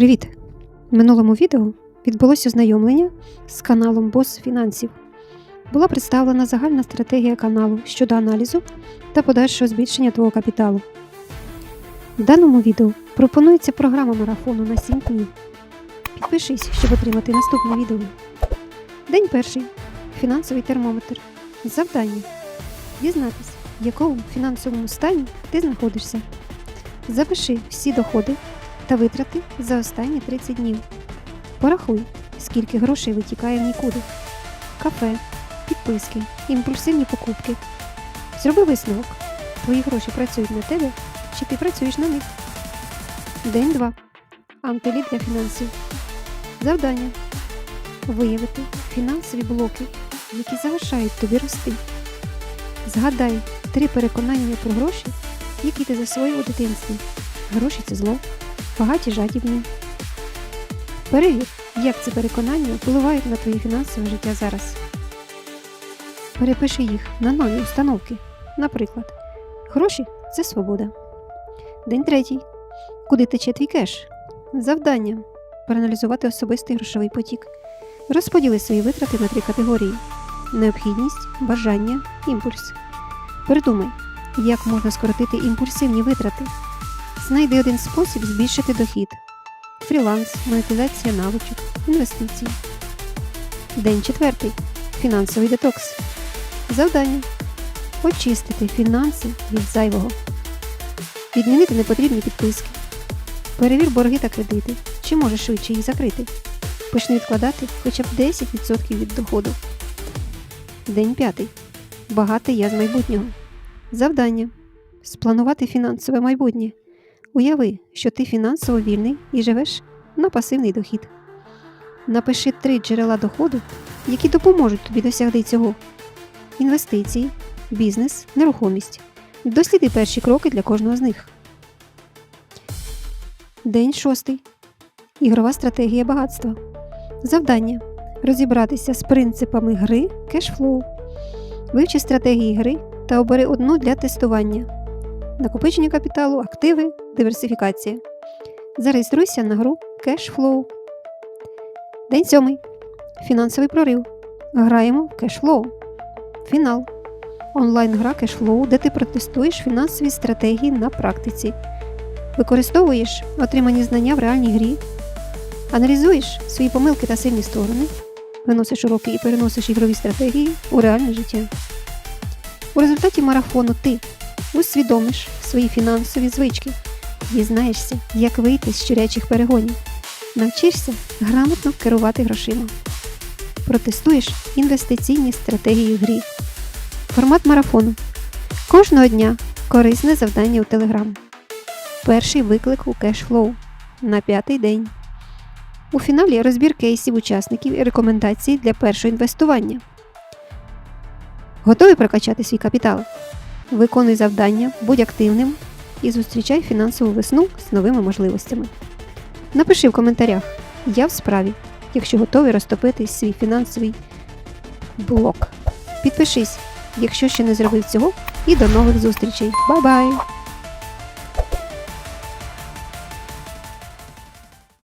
Привіт! В минулому відео відбулося ознайомлення з каналом Бос фінансів. Була представлена загальна стратегія каналу щодо аналізу та подальшого збільшення твого капіталу. В даному відео пропонується програма марафону на 7 днів. Підпишись, щоб отримати наступне відео. День перший. Фінансовий термометр. Завдання. Дізнатись, в якому фінансовому стані ти знаходишся. Запиши всі доходи та витрати за останні 30 днів. Порахуй, скільки грошей витікає в нікуди. Кафе, підписки, імпульсивні покупки. Зроби висновок. Твої гроші працюють на тебе, чи ти працюєш на них. День 2. Антиліт для фінансів. Завдання. Виявити фінансові блоки, які заважають тобі рости. Згадай три переконання про гроші, які ти засвоїв у дитинстві. Гроші це зло, багаті жадібні. Перевір, як ці переконання впливають на твоє фінансове життя зараз. Перепиши їх на нові установки. Наприклад, гроші це свобода. День третій. Куди тече твій кеш? Завдання проаналізувати особистий грошовий потік. Розподіли свої витрати на три категорії: необхідність, бажання, імпульс. Придумай, як можна скоротити імпульсивні витрати. Знайди один спосіб збільшити дохід: фріланс, монетизація навичок, інвестиції. День четвертий. Фінансовий детокс. Завдання очистити фінанси від зайвого, відмінити непотрібні підписки. Перевір борги та кредити, чи можеш швидше їх закрити. Почни відкладати хоча б 10% від доходу. День п'ятий. Багатий я з майбутнього. Завдання спланувати фінансове майбутнє. Уяви, що ти фінансово вільний і живеш на пасивний дохід. Напиши три джерела доходу, які допоможуть тобі досягти цього: інвестиції, бізнес, нерухомість. Досліди перші кроки для кожного з них. День шостий. Ігрова стратегія багатства. Завдання розібратися з принципами гри кешфлоу. Вивчи стратегії гри та обери одну для тестування. Накопичення капіталу, активи, диверсифікація. Зареєструйся на гру Cashflow. День сьомий. Фінансовий прорив. Граємо в Cashflow. Фінал. Онлайн-гра Cashflow, де ти протестуєш фінансові стратегії на практиці. Використовуєш отримані знання в реальній грі. Аналізуєш свої помилки та сильні сторони. Виносиш уроки і переносиш ігрові стратегії у реальне життя. У результаті марафону ти усвідомиш свої фінансові звички, дізнаєшся, як вийти з щурячих перегонів, навчишся грамотно керувати грошима, протестуєш інвестиційні стратегії в грі. Формат марафону. Кожного дня корисне завдання у Телеграм. Перший виклик у кешфлоу на п'ятий день. У фіналі розбір кейсів учасників і рекомендації для першого інвестування. Готовий прокачати свій капітал? Виконуй завдання, будь активним і зустрічай фінансову весну з новими можливостями. Напиши в коментарях Я в справі, якщо готовий розтопити свій фінансовий блок. Підпишись, якщо ще не зробив цього, і до нових зустрічей. Бай-бай!